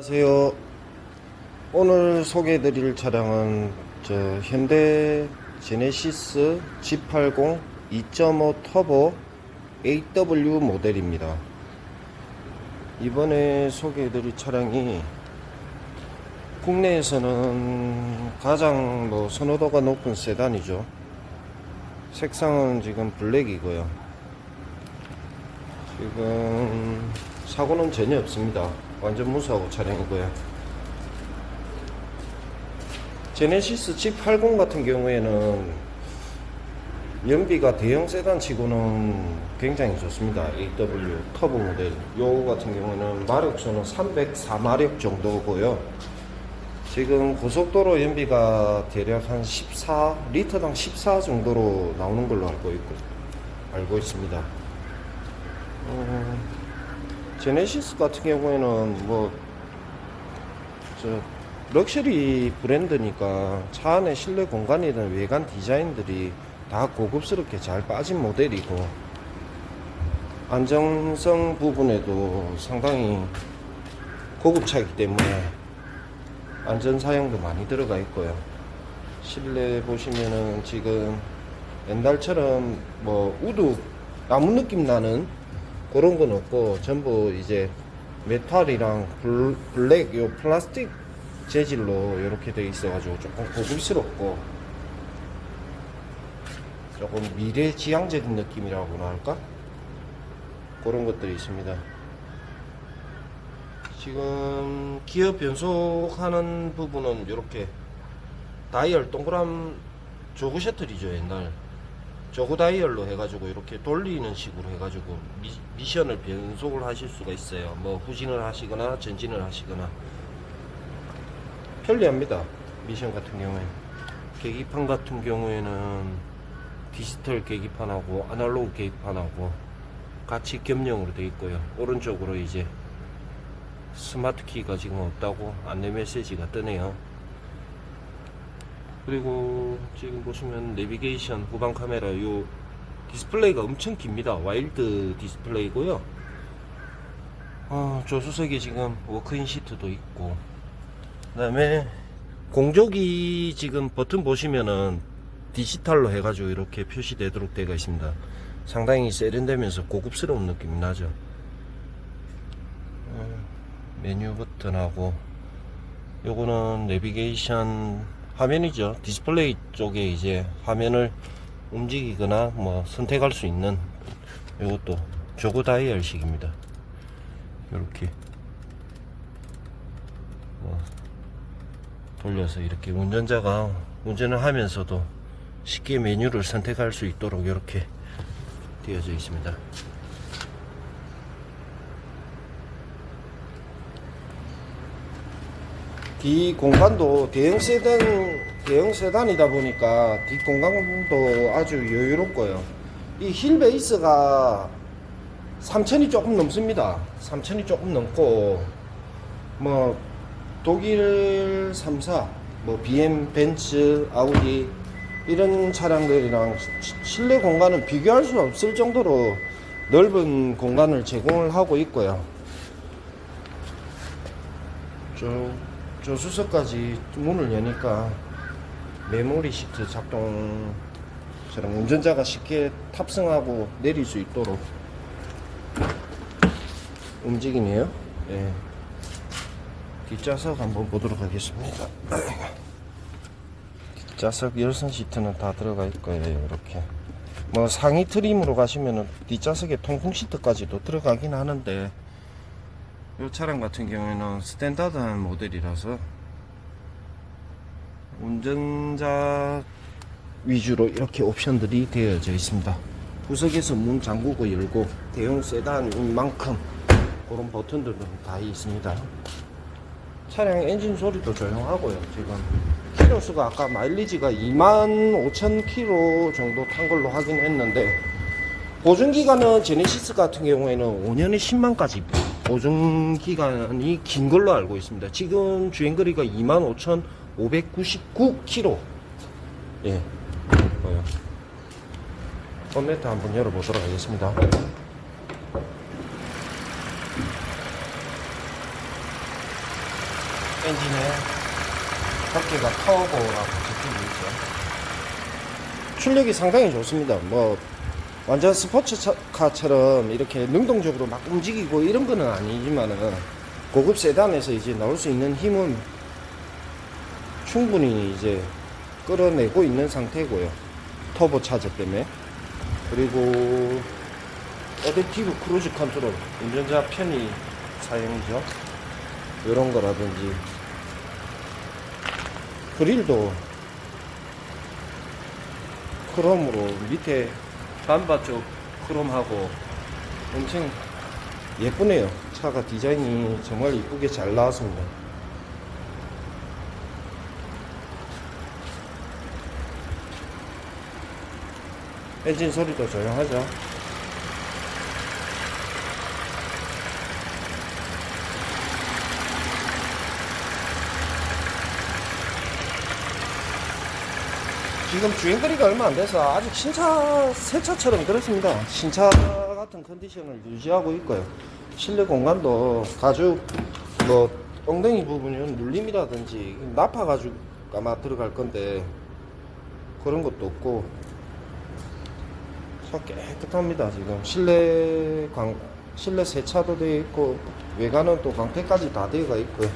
안녕하세요. 오늘 소개해드릴 차량은 저 현대 제네시스 G80 2.5 터보 AW 모델입니다. 이번에 소개해드릴 차량이 국내에서는 가장 뭐 선호도가 높은 세단이죠. 색상은 지금 블랙이고요. 지금 사고는 전혀 없습니다. 완전 무사고 차량이고요. 제네시스 G80 같은 경우에는 연비가 대형 세단 치고는 굉장히 좋습니다. AW 터보 모델. 요 같은 경우는 마력수는 304마력 정도고요. 지금 고속도로 연비가 대략 한 14, 리터당 14 정도로 나오는 걸로 알고 있고, 알고 있습니다. 어, 제네시스 같은 경우에는 뭐, 저, 럭셔리 브랜드니까 차 안에 실내 공간이든 외관 디자인들이 다 고급스럽게 잘 빠진 모델이고, 안정성 부분에도 상당히 고급차이기 때문에 안전 사양도 많이 들어가 있고요. 실내 보시면은 지금 옛날처럼 뭐 우드 나무 느낌 나는 그런 건 없고 전부 이제 메탈이랑 블, 블랙 요 플라스틱 재질로 이렇게 돼 있어가지고 조금 고급스럽고 조금 미래지향적인 느낌이라고나 할까 그런 것들이 있습니다. 지금 기어 변속하는 부분은 이렇게 다이얼 동그란 조그 셔틀이죠 옛날 저고 다이얼로 해가지고 이렇게 돌리는 식으로 해가지고 미, 미션을 변속을 하실 수가 있어요. 뭐 후진을 하시거나 전진을 하시거나 편리합니다. 미션 같은 경우에 계기판 같은 경우에는 디지털 계기판하고 아날로그 계기판하고 같이 겸용으로 되어 있고요. 오른쪽으로 이제 스마트 키가 지금 없다고 안내 메시지가 뜨네요. 그리고 지금 보시면 내비게이션 후방 카메라 요 디스플레이가 엄청 깁니다. 와일드 디스플레이고요. 어, 조수석에 지금 워크인 시트도 있고 그 다음에 공조기 지금 버튼 보시면은 디지털로 해가지고 이렇게 표시되도록 되어 있습니다. 상당히 세련되면서 고급스러운 느낌이 나죠. 어, 메뉴 버튼하고 요거는 내비게이션 화면이죠. 디스플레이 쪽에 이제 화면을 움직이거나 뭐 선택할 수 있는 이것도 조그 다이얼식입니다. 이렇게 뭐 돌려서 이렇게 운전자가 운전을 하면서도 쉽게 메뉴를 선택할 수 있도록 이렇게 되어져 있습니다. 뒤 공간도 대형 세단 대형 세단이다 보니까 뒷 공간도 아주 여유롭고요. 이 힐 베이스가 3천이 조금 넘습니다. 3천이 조금 넘고 뭐 독일 3사 뭐 BM 벤츠 아우디 이런 차량들이랑 시- 실내 공간은 비교할 수 없을 정도로 넓은 공간을 제공을 하고 있고요. 저 조수석까지 문을 여니까 메모리 시트 작동처럼 운전자가 쉽게 탑승하고 내릴 수 있도록 움직이네요. 네. 뒷좌석 한번 보도록 하겠습니다. 뒷좌석 열선 시트는 다 들어가 있고요. 이렇게 뭐 상위 트림으로 가시면은 뒷좌석에 통풍 시트까지도 들어가긴 하는데 이 차량 같은 경우에는 스탠다드한 모델이라서 운전자 위주로 이렇게 옵션들이 되어져 있습니다. 구석에서 문 잠그고 열고 대형 세단인 만큼 그런 버튼들도 다 있습니다. 차량 엔진 소리도 조용하고요. 지금 키로수가 아까 마일리지가 25,000km 정도 탄 걸로 확인했는데 보증 기간은 제네시스 같은 경우에는 5년에 10만까지 보증 기간이 긴 걸로 알고 있습니다. 지금 주행거리가 25,599km. 예. 뭐요. 본네트 한번 열어보도록 하겠습니다. 엔진에 덮개가 터보라고 적혀져 있죠. 출력이 상당히 좋습니다. 뭐 완전 스포츠카처럼 이렇게 능동적으로 막 움직이고 이런 거는 아니지만은 고급 세단에서 이제 나올 수 있는 힘은 충분히 이제 끌어내고 있는 상태고요. 터보 차저 때문에. 그리고 어댑티브 크루즈 컨트롤, 운전자 편의 사용이죠. 이런 거라든지 그릴도 크롬으로 밑에 반바 쪽 크롬하고 엄청 예쁘네요. 차가 디자인이 정말 이쁘게 잘 나왔습니다. 엔진 소리도 조용하죠. 지금 주행거리가 얼마 안 돼서 아직 신차 새 차처럼 그렇습니다. 신차 같은 컨디션을 유지하고 있고요. 실내 공간도 가죽 뭐 엉덩이 부분은 눌림이라든지 나파 가죽 아마 들어갈 건데 그런 것도 없고 차 깨끗합니다. 지금 실내 광 실내 세차도 되어 있고 외관은 또 광택까지 다 되어가 있고요.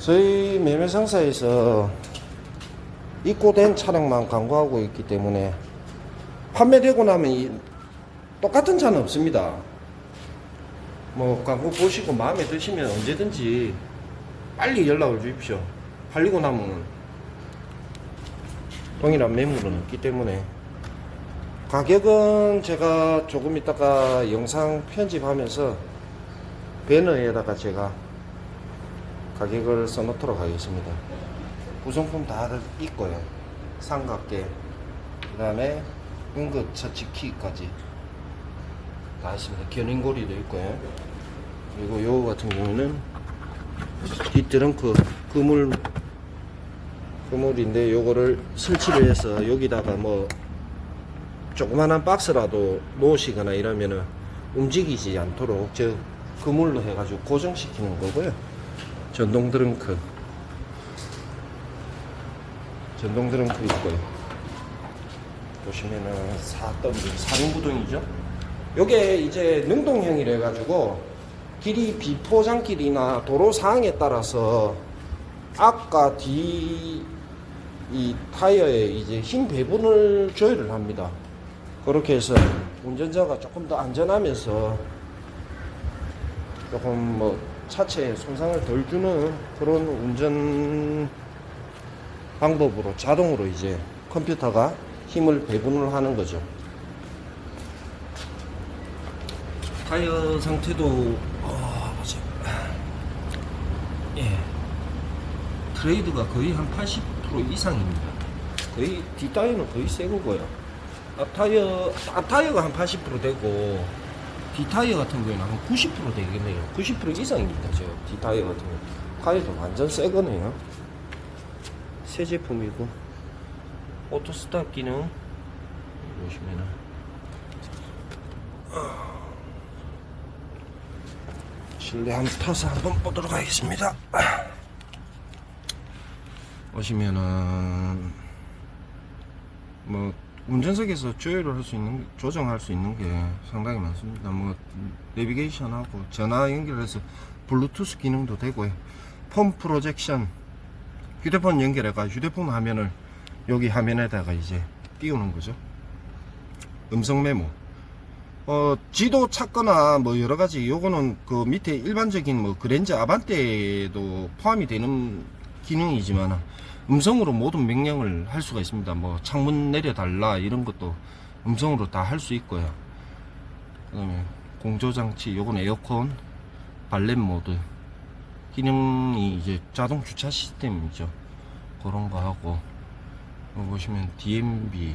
저희 매매 상사에서 입고된 차량만 광고하고 있기 때문에 판매되고 나면 이 똑같은 차는 없습니다. 뭐 광고 보시고 마음에 드시면 언제든지 빨리 연락을 주십시오. 팔리고 나면 동일한 매물은 없기 때문에 가격은 제가 조금 있다가 영상 편집하면서 배너에다가 제가 가격을 써놓도록 하겠습니다. 구성품 다 있고요. 삼각대, 그 다음에 응급 처치키까지 다 있습니다. 견인고리도 있고요. 그리고 요거 같은 경우는 뒷트렁크 그물 그물인데 요거를 설치를 해서 여기다가 뭐 조그만한 박스라도 놓으시거나 이러면은 움직이지 않도록 저 그물로 해가지고 고정시키는 거고요. 전동 드렁크 전동 드렁크 있고요. 보시면은 4W 4륜구동이죠? 요게 이제 능동형이라 해가지고 길이 비포장길이나 도로 상황에 따라서 앞과 뒤 이 타이어에 이제 힘 배분을 조율을 합니다. 그렇게 해서 운전자가 조금 더 안전하면서 조금 뭐 차체에 손상을 덜 주는 그런 운전 방법으로 자동으로 이제 컴퓨터가 힘을 배분을 하는 거죠. 타이어 상태도 어, 보자. 예. 트레이드가 거의 한 80% 이상입니다. 거의 뒷 타이어는 거의 새 거고요. 앞 타이어 앞 타이어가 한 80% 되고 뒷타이어 같은 경우에는 한 90% 되겠네요. 90% 이상입니다. 저 뒷타이어 같은 경우. 타이어도 완전 새 거네요. 새 제품이고 오토 스탑 기능 보시면은 실내 한번 타서 한번 보도록 하겠습니다. 보시면은 뭐 운전석에서 조율을 할 수 있는 조정할 수 있는 게 상당히 많습니다. 뭐 내비게이션하고 전화 연결해서 블루투스 기능도 되고요. 폼 프로젝션 휴대폰 연결해가 휴대폰 화면을 여기 화면에다가 이제 띄우는 거죠. 음성 메모. 어, 지도 찾거나 뭐 여러 가지 요거는 그 밑에 일반적인 뭐 그랜저 아반떼에도 포함이 되는 기능이지만 음성으로 모든 명령을 할 수가 있습니다. 뭐 창문 내려달라 이런 것도 음성으로 다 할 수 있고요. 그 다음에 공조장치 요건 에어컨 발렛 모드 기능이 이제 자동 주차 시스템이죠. 그런 거 하고 뭐 보시면 DMB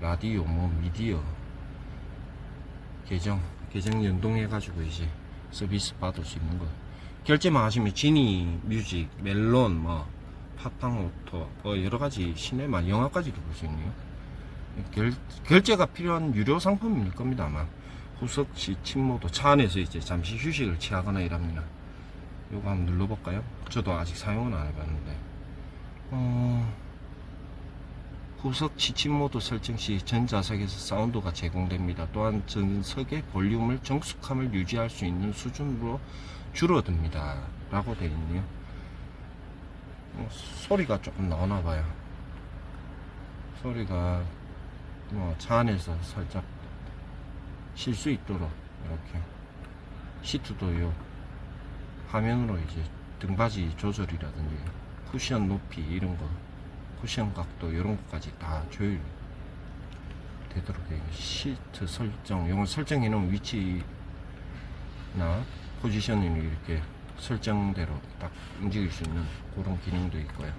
라디오 뭐 미디어 계정 계정 연동해 가지고 이제 서비스 받을 수 있는 거 결제만 하시면 지니 뮤직 멜론 뭐 팝빵 오토 뭐 여러 가지 시네마 영화까지도 볼 수 있네요 결, 결제가 필요한 유료 상품일 겁니다 아마 후석 시 침모도 차 안에서 이제 잠시 휴식을 취하거나 이랍니다. 요거 한번 눌러볼까요? 저도 아직 사용은 안 해봤는데. 어, 후석 지침 모드 설정 시 전좌석에서 사운드가 제공됩니다. 또한 전석의 볼륨을 정숙함을 유지할 수 있는 수준으로 줄어듭니다. 라고 되어 있네요. 어, 소리가 조금 나오나 봐요. 소리가 뭐 차 안에서 살짝 쉴 수 있도록 이렇게 시트도 요 화면으로 이제 등받이 조절이라든지 쿠션 높이 이런 거 쿠션 각도 이런 것까지 다 조율 되도록 시트 설정 이건 설정해 놓은 위치나 포지션이 이렇게 설정대로 딱 움직일 수 있는 그런 기능도 있고요.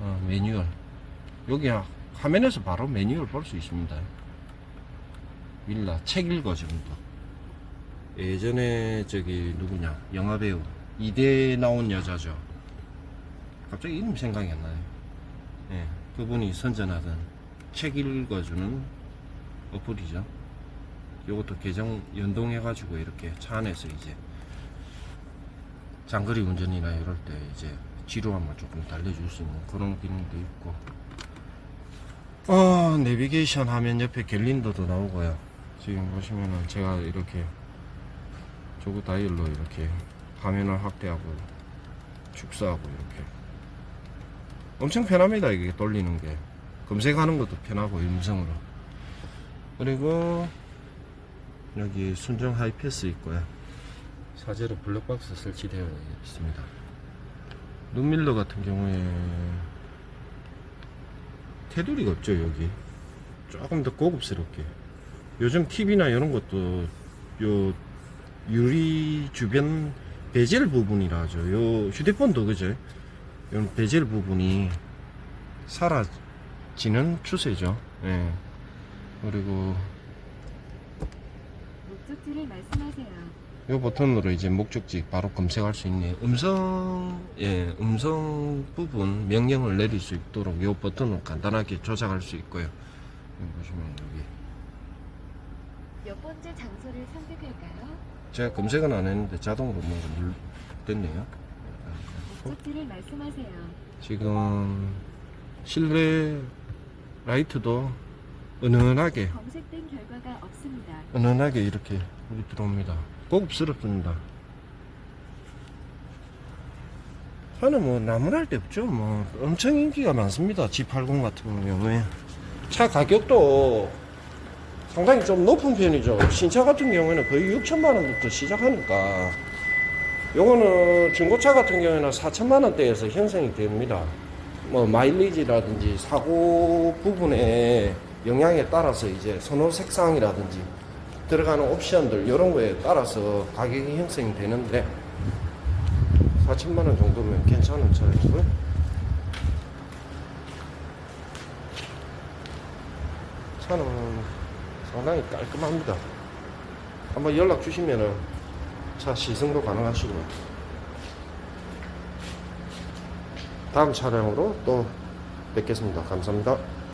어, 매뉴얼. 여기 화면에서 바로 매뉴얼 볼 수 있습니다. 윌라 책 읽어주는도 예전에 저기 누구냐 영화배우. 이대 나온 여자죠. 갑자기 이름 생각이 안 나요. 예, 그분이 선전하던 책 읽어주는 어플이죠. 요것도 계정 연동해 가지고 이렇게 차 안에서 이제 장거리 운전이나 이럴 때 이제 지루함을 조금 달래줄 수 있는 그런 기능도 있고. 어 내비게이션 화면 옆에 갤린더도 나오고요. 지금 보시면은 제가 이렇게 조그 다이얼로 이렇게 화면을 확대하고 축소하고 이렇게. 엄청 편합니다 이게 돌리는 게. 검색하는 것도 편하고 음성으로. 그리고 여기 순정 하이패스 있고요 사제로 블랙박스 설치되어 있습니다 눈밀러 같은 경우에 테두리가 없죠 여기 조금 더 고급스럽게 요즘 TV나 이런 것도 요 유리 주변 베젤 부분이라 하죠. 요 휴대폰도 그죠? 요 베젤 부분이 사라지는 추세죠. 예. 그리고 목적지를 말씀하세요. 요 버튼으로 이제 목적지 바로 검색할 수 있네요. 음성, 예, 음성 부분 명령을 내릴 수 있도록 요 버튼을 간단하게 조작할 수 있고요. 여기 보시면 여기 몇 번째 장소를 선택할까요? 제가 검색은 안 했는데 자동으로 뭔가 물 됐네요. 목적지를 말씀하세요. 지금 실내 라이트도 은은하게 검색된 결과가 없습니다. 은은하게 이렇게 물이 들어옵니다. 고급스럽습니다. 차는 뭐 나무랄 데 없죠. 뭐 엄청 인기가 많습니다. G80 같은 경우에 차 가격도 상당히 좀 높은 편이죠. 신차 같은 경우에는 거의 6천만 원부터 시작하니까 요거는 중고차 같은 경우에는 4천만 원대에서 형성이 됩니다. 뭐 마일리지라든지 사고 부분의 영향에 따라서 이제 선호 색상이라든지 들어가는 옵션들 이런 거에 따라서 가격이 형성이 되는데 4천만 원 정도면 괜찮은 차이고요. 차는 상당히 깔끔합니다. 한번 연락 주시면은 차 시승도 가능하시고요. 다음 차량으로 또 뵙겠습니다. 감사합니다.